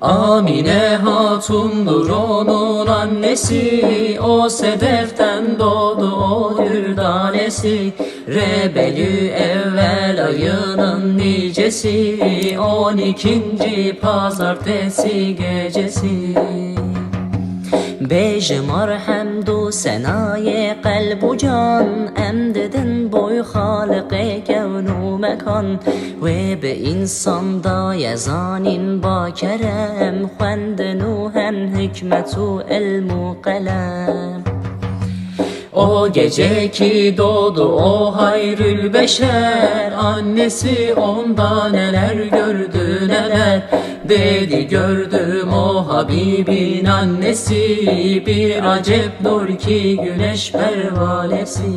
Amine Hatun'dur onun annesi. O sedeften doğdu o dürdanesi Rebelü evvel ayının nicesi. On ikinci pazartesi gecesi Bejmar hemdu senaye kalbu can Emdedin boy halık kevnu mekan. Ve be insanda yezanin ba kerem Xwendinu hem hikmetu ilmu kalem o gece ki doğdu o hayrül beşer Annesi onda neler gördü neler Deli gördüm o Habibin annesi. Bir acep nur ki güneş pervanesi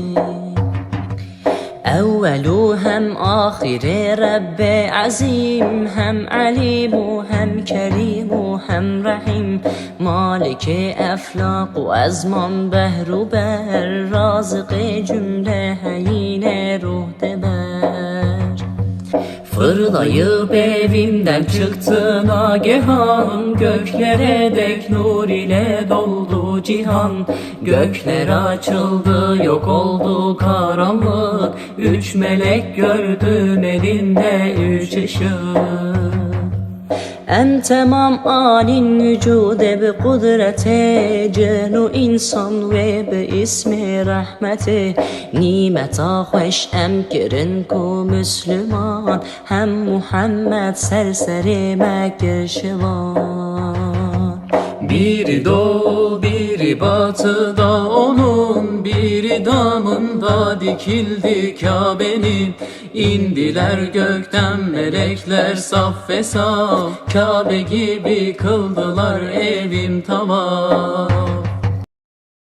أولو هم آخر رب عظیم هم علیم و هم کریم و هم رحیم مالک افلاق و از من بهر و بر رازق جمله هین روح دبر Fırlayıp evimden çıktı nagehan Göklere dek nur ile doldu cihan. Gökler açıldı yok oldu karanlık. Üç melek gördüm elinde üç ışık en tamam alin vücude bi kudrete Cenu insan ve bi ismi rahmeti. Nimeta hoş em kirin ku Müslüman Hem Muhammed serseri Mekke şivan biri doğu batıda onun Biri damında dikildi Kabe'nin. İndiler gökten melekler saf ve saf. Kabe gibi kıldılar evim tamam